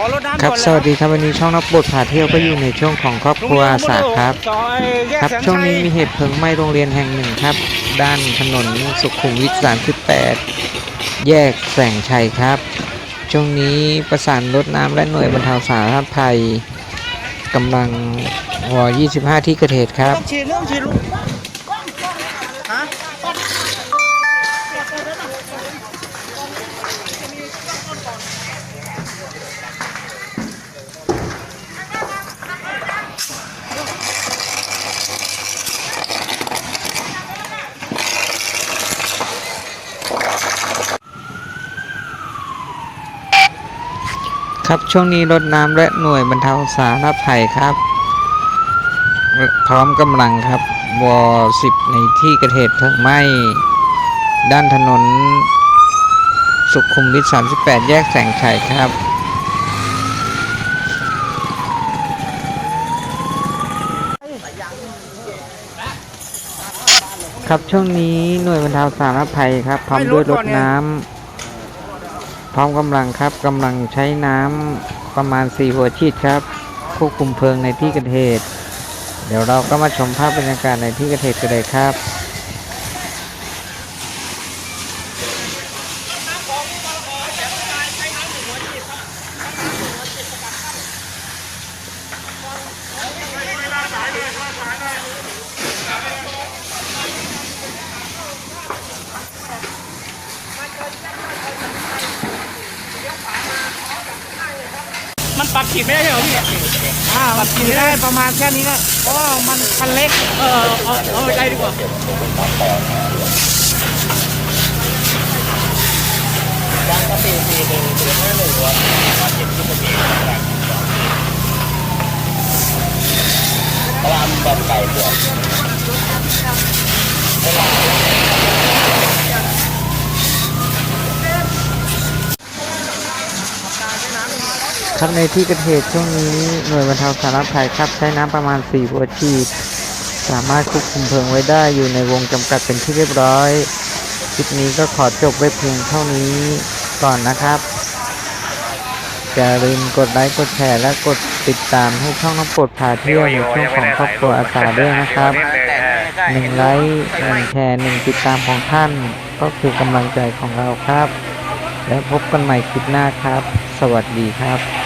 อรถน้ำครับก่อนสวัสดีครับวันนี้ช่องนักบทพาเที่ยวก็อยู่ในช่วงของครอบครัวอาสาครับซอยแยกครับแสนช่วงนี้ชัยมีเหตุเพลิงไหม้โรงเรียนแห่งหนึ่งครับ ด้านถนนสุขุมวิท 38 แยกแสงชัยครับ ช่วงนี้ประสานรถน้ำและหน่วยบรรเทาสาธารณภัยกำลังวอ25 ที่เกิดเหตุครับ ต้องฉีดเรื่องฉีดลูกฮะ ครับ ช่วงนี้รถน้ำและหน่วยบรรเทาสาธารณภัยครับ พร้อมกำลังครับวอ10ในที่เกิดเหตุเพลิงไหม้ด้านถนน สุขุมวิท 38 แยกแสงชัยครับครับช่วงนี้หน่วยบรรเทาสาธารณภัยครับพร้อมด้วยรถน้ำ พร้อมกำลังครับกำลังใช้น้ำประมาณ 4 หัวฉีดครับควบคุมเพลิงในที่เกิดเหตุ เดี๋ยวเราก็มาชมภาพบรรยากาศในที่เกิดเหตุกันเลยครับ มันปรับขีดไม่ได้เหรอพี่อ่าปรับขีดไม่ได้ประมาณแค่นี้นะเพราะว่ามันคันเล็ก เออเอาเอาไปได้ดีกว่า ครับในที่เกิดเหตุช่วงนี้หน่วยบรรเทาสาธารณภัยครับใช้น้ำประมาณ4หัวฉีดสามารถควบคุมเพลิงไว้ได้อยู่ในวงจำกัดเป็นที่เรียบร้อยคลิปนี้ก็ขอจบไว้เพียงเท่านี้ก่อนนะครับอย่าลืมกดไลค์กดแชร์และกดติดตามให้ช่องน้องปลดพาเที่ยวในช่องของครอบครัวอาสาด้วยนะครับหนึ่งไลค์หนึ่งแชร์หนึ่งติดตามของท่าน ก็คือกำลังใจของเราครับ แล้วพบกันใหม่คลิปหน้าครับ สวัสดีครับ